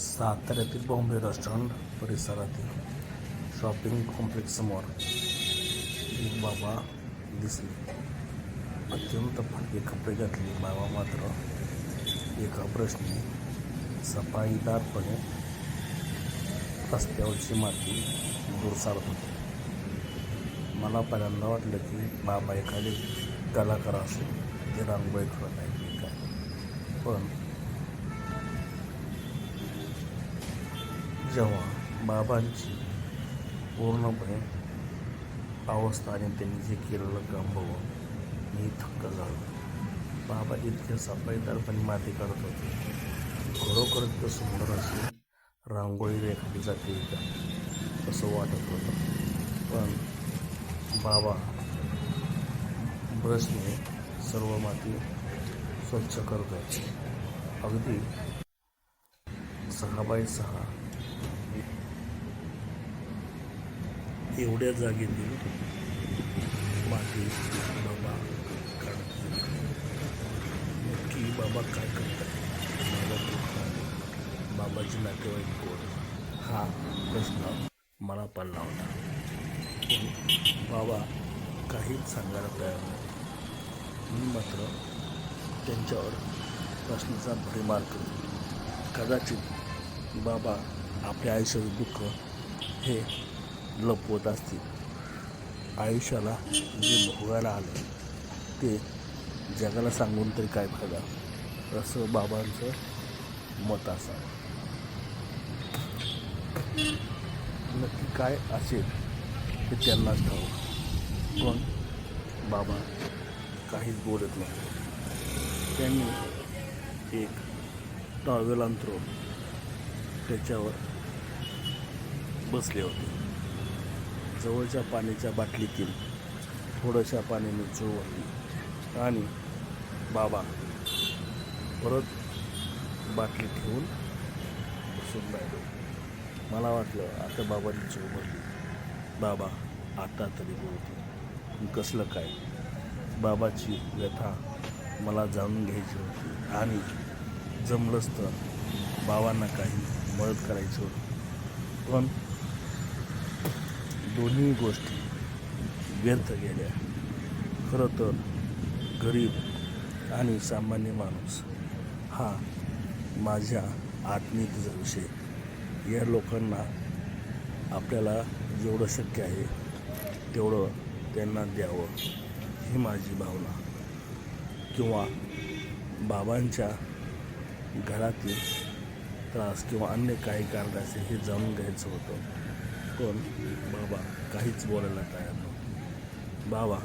साताऱ्यातील Bombay restaurant परिसरातील shopping कॉम्प्लेक्ससमोर एक बाबा दिसले. अत्यंत फाटके कपडे घातले. बाबा मात्र एका प्रश्नी सफाईदारपणे रस्त्यावरची माती दूर सारत होते. मला पहिल्यांदा वाटलं की बाबा एखादे कलाकार असून ते रांगोळी करत आहे. काय पण जेव्हा बाबांची पूर्णपणे अवस्था आणि त्यांनी जे केलेलं काम बघून मी थक्क झालो. बाबा इतके सफाईदारपणे माती काढत होते. खरोखर इतकं सुंदर अशी रांगोळी रेखाटी जाते का असं वाटत होतं. पण बाबा ब्रशने सर्व माती स्वच्छ करतात अगदी सहा बाय सहा एवढ्या जागेतील माती बाबा काढत नक्की बाबा काय करतात? बाबा कुठं बाबाची नातेवाईक कोण? हा प्रश्न मला पडला होता. बाबा काहीच सांगायला तयार नाही. मी मात्र त्यांच्यावर प्रश्नाचा भडीमार करतो. कदाचित बाबा आपल्या आयुष्याचं दुःख हे लपवत असतील. आयुष्याला जे भोगायला आलं ते जगाला सांगून तरी काय फायदा? असं बाबांचं मत असावं. नक्की काय असेल हे त्यांनाच ठाऊक. पण बाबा काहीच बोलत नाही. त्यांनी एक टॉवेल अंतरून त्याच्यावर बसले होते. जवळच्या पाण्याच्या बाटलीतील थोड्याशा पाण्याने चोळली आणि बाबा परत बाटली ठेवून बसून राहिलो. मला वाटलं आता बाबांनी चव भरली बाबा आता तरी बोलते कसलं काय? बाबाची व्यथा मला जाणून घ्यायची होती. आणि जमलंच तर बाबांना काही मदत करायची होती. पण दोन्ही गोष्टी व्यर्थ गेल्या. खरं तर गरीब आणि सामान्य माणूस हा माझ्या आत्मीयतेचा विषय. या लोकांना आपल्याला जेवढं शक्य आहे तेवढं त्यांना द्यावं ही माझी भावना. किंवा बाबांच्या घरातील त्रास किंवा अन्य काही कारणाचे हे जाणून घ्यायचं होतं. पण बाबा काहीच बोलायला तयार नव्हते. बाबा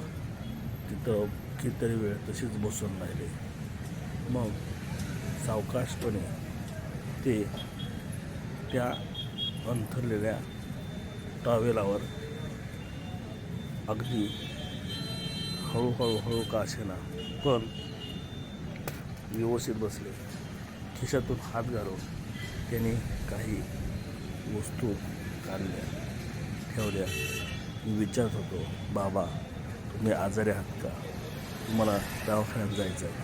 तिथं कितीतरी वेळ तशीच बसून राहिले. मग सावकाशपणे ते त्या अंथरलेल्या टॉवेलावर अगदी हळूहळू हळू का असेना पण व्यवस्थित बसले. खिशातून हात घालून त्याने काही वस्तू काढल्या. ठेवल्या. मी विचारत होतो बाबा तुम्ही आजारी आहात का? तुम्हाला दवाखान्यात जायचं आहे का?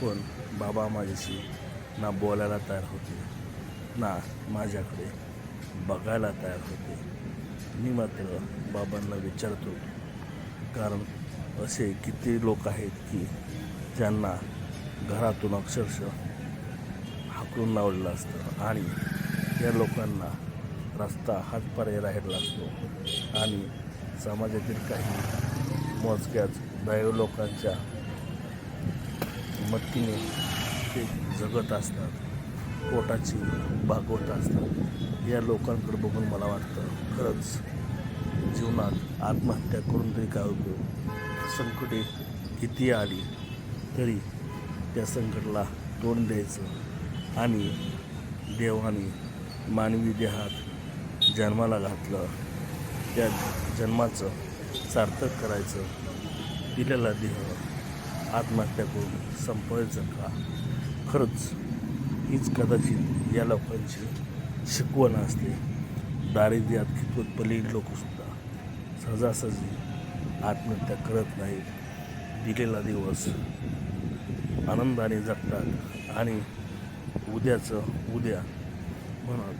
पण बाबा माझ्याशी ना बोलायला तयार होते ना माझ्याकडे बघायला तयार होते. मी मात्र बाबांना विचारतो कारण असे किती लोक आहेत की ज्यांना घरातून अक्षरशः हाकलून लावलेलं असतं आणि या लोकांना रस्ता हातपर्याय राहिलेला असतो. आणि समाजातील काही मोजक्याच दैव लोकांच्या मदतीने ते जगत असतात. पोटाची भागवत असतात. या लोकांकडे बघून मला वाटतं खरंच जीवनात आत्महत्या करून तरी काय उपयोग? संकटे किती आली तरी त्या संकटाला तोंड द्यायचं. आणि देवाने मानवी देहात जन्माला घातलं. त्या जन्माचं सार्थक करायचं. दिलेला देह आत्महत्या करून संपवायचं का? खरंच हीच कदाचित या लोकांची शिकवण असते. दारिद्र्यात कितपत बलीन लोकसुद्धा सहजासहजी आत्महत्या करत नाहीत. दिलेला दिवस आनंदाने जगतात आणि उद्याचं उद्या म्हणत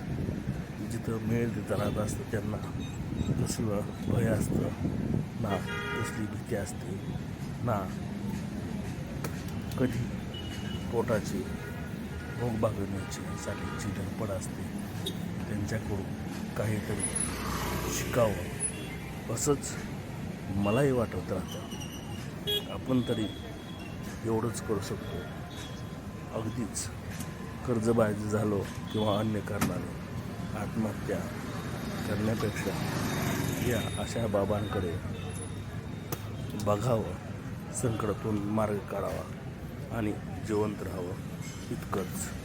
जिथं मिळेल तिथं राहत असतं त्यांना कसलं भय असतं? ना कसली भीती असते? ना कधी पोटाची भोग भागवण्याची साठीची धडपड असते. त्यांच्याकडून काहीतरी शिकावं. असंच मलाही वाटत राहतं. आपण तरी एवढंच करू शकतो. अगदीच कर्जबाजी झालो किंवा अन्य कारणाने. आत्महत्या करण्यापेक्षा या अशा बाबांकडे बघावं संकटातून मार्ग काढावा आणि जिवंत राहावं इतकंच.